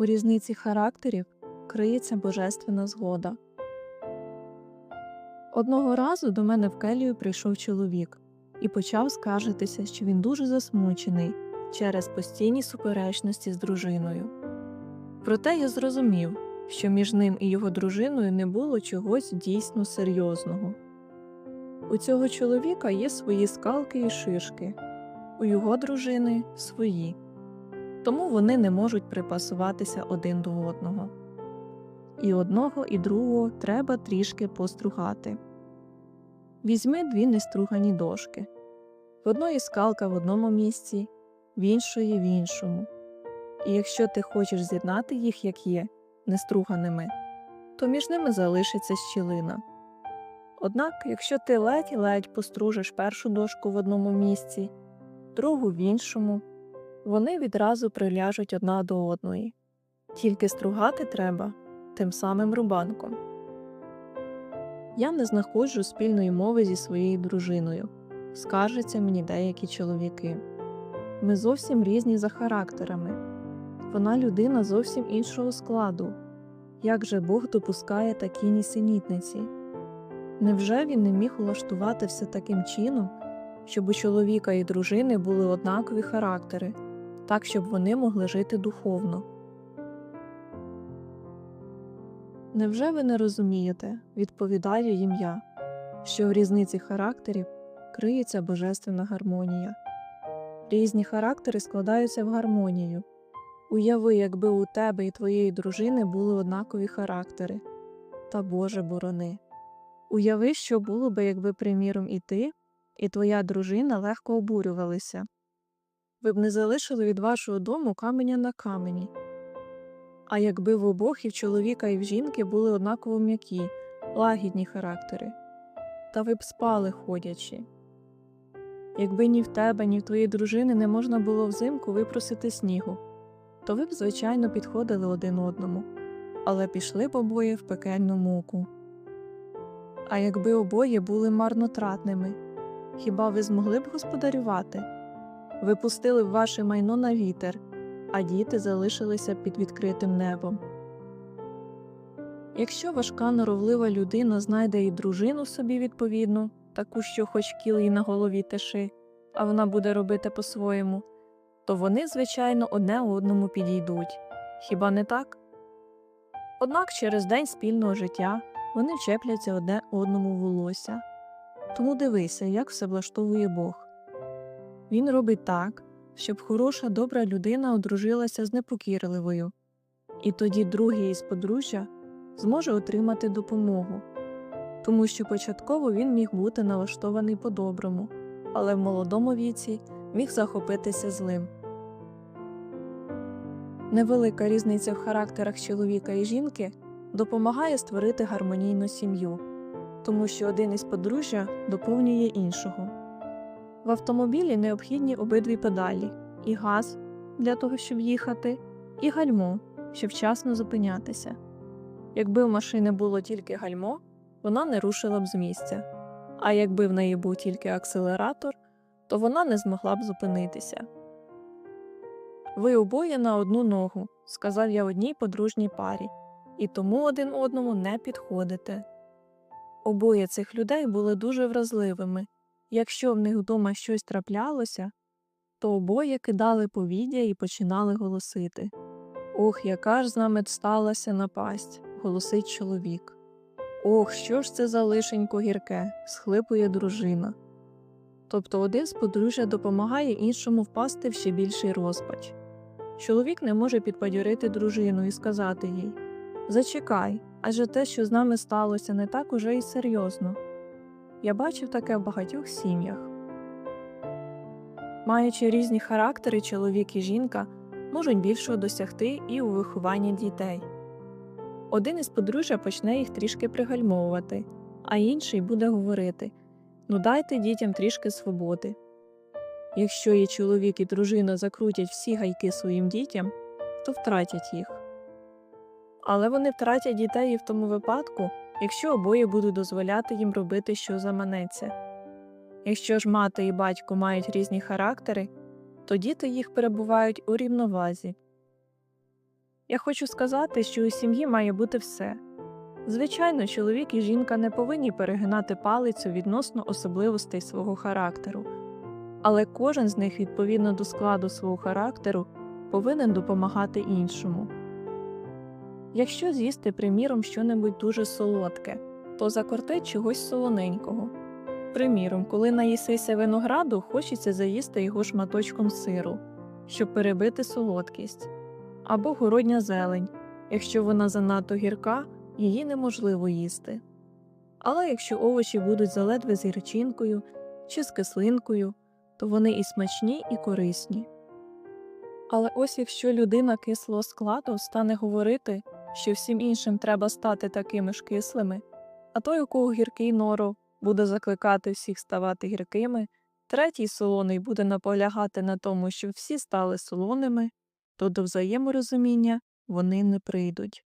У різниці характерів криється божественна згода. Одного разу до мене в келію прийшов чоловік і почав скаржитися, що він дуже засмучений через постійні суперечності з дружиною. Проте я зрозумів, що між ним і його дружиною не було чогось дійсно серйозного. У цього чоловіка є свої скалки і шишки, у його дружини свої, тому вони не можуть припасуватися один до одного. І одного, і другого треба трішки постругати. Візьми дві нестругані дошки. В одної скалка в одному місці, в іншої в іншому. І якщо ти хочеш з'єднати їх, як є, неструганими, то між ними залишиться щілина. Однак, якщо ти ледь-ледь постружиш першу дошку в одному місці, другу в іншому, вони відразу приляжуть одна до одної. Тільки стругати треба тим самим рубанком. Я не знаходжу спільної мови зі своєю дружиною, скаржаться мені деякі чоловіки. Ми зовсім різні за характерами. Вона людина зовсім іншого складу. Як же Бог допускає такі нісенітниці? Невже він не міг улаштувати все таким чином, щоб у чоловіка і дружини були однакові характери, так щоб вони могли жити духовно? Невже ви не розумієте, відповідаю їм я, що в різниці характерів криється божественна гармонія? Різні характери складаються в гармонію. Уяви, якби у тебе і твоєї дружини були однакові характери. Та Боже борони. Уяви, що було би, якби, приміром, і ти, і твоя дружина легко обурювалися. Ви б не залишили від вашого дому каменя на камені. А якби в обох і в чоловіка, і в жінки були однаково м'які, лагідні характери, та ви б спали ходячи. Якби ні в тебе, ні в твоєї дружини не можна було взимку випросити снігу, то ви б, звичайно, підходили один одному, але пішли б обоє в пекельну муку. А якби обоє були марнотратними, хіба ви змогли б господарювати? Ви пустили ваше майно на вітер, а діти залишилися під відкритим небом. Якщо важка норовлива людина знайде і дружину собі відповідну, таку, що хоч кіл їй на голові тиши, а вона буде робити по-своєму, то вони, звичайно, одне одному підійдуть. Хіба не так? Однак через день спільного життя вони вчепляться одне одному волосся. Тому дивися, як все влаштовує Бог. Він робить так, щоб хороша добра людина одружилася з непокірливою, і тоді другий із подружжя зможе отримати допомогу, тому що початково він міг бути налаштований по-доброму, але в молодому віці міг захопитися злим. Невелика різниця в характерах чоловіка і жінки допомагає створити гармонійну сім'ю, тому що один із подружжя доповнює іншого. В автомобілі необхідні обидві педалі і газ для того, щоб їхати, і гальмо, щоб вчасно зупинятися. Якби в машини було тільки гальмо, вона не рушила б з місця, а якби в неї був тільки акселератор, то вона не змогла б зупинитися. Ви обоє на одну ногу, сказав я одній подружній парі, і тому один одному не підходите. Обоє цих людей були дуже вразливими. Якщо в них вдома щось траплялося, то обоє кидали повіддя і починали голосити. Ох, яка ж з нами сталася напасть, голосить чоловік. Ох, що ж це за лишенько гірке, схлипує дружина. Тобто один з подружжя допомагає іншому впасти в ще більший розпач. Чоловік не може підбадьорити дружину і сказати їй Зачекай, адже те, що з нами сталося, не так уже й серйозно. Я бачив таке в багатьох сім'ях. Маючи різні характери, чоловік і жінка можуть більшого досягти і у вихованні дітей. Один із подружжя почне їх трішки пригальмовувати, а інший буде говорити ну дайте дітям трішки свободи. Якщо і чоловік і дружина закрутять всі гайки своїм дітям, то втратять їх. Але вони втратять дітей і в тому випадку, якщо обоє будуть дозволяти їм робити, що заманеться. Якщо ж мати і батько мають різні характери, то діти їх перебувають у рівновазі. Я хочу сказати, що у сім'ї має бути все. Звичайно, чоловік і жінка не повинні перегинати палицю відносно особливостей свого характеру, але кожен з них відповідно до складу свого характеру повинен допомагати іншому. Якщо з'їсти, приміром, щонебудь дуже солодке, то закортить чогось солоненького. Приміром, коли наїсися винограду, хочеться заїсти його шматочком сиру, щоб перебити солодкість, або городня зелень. Якщо вона занадто гірка, її неможливо їсти. Але якщо овочі будуть заледве з гірчинкою чи з кислинкою, то вони і смачні, і корисні. Але ось якщо людина кислого складу стане говорити, що всім іншим треба стати такими ж кислими, а той, у кого гіркий нору, буде закликати всіх ставати гіркими, третій солоний буде наполягати на тому, щоб всі стали солоними, то до взаєморозуміння вони не прийдуть.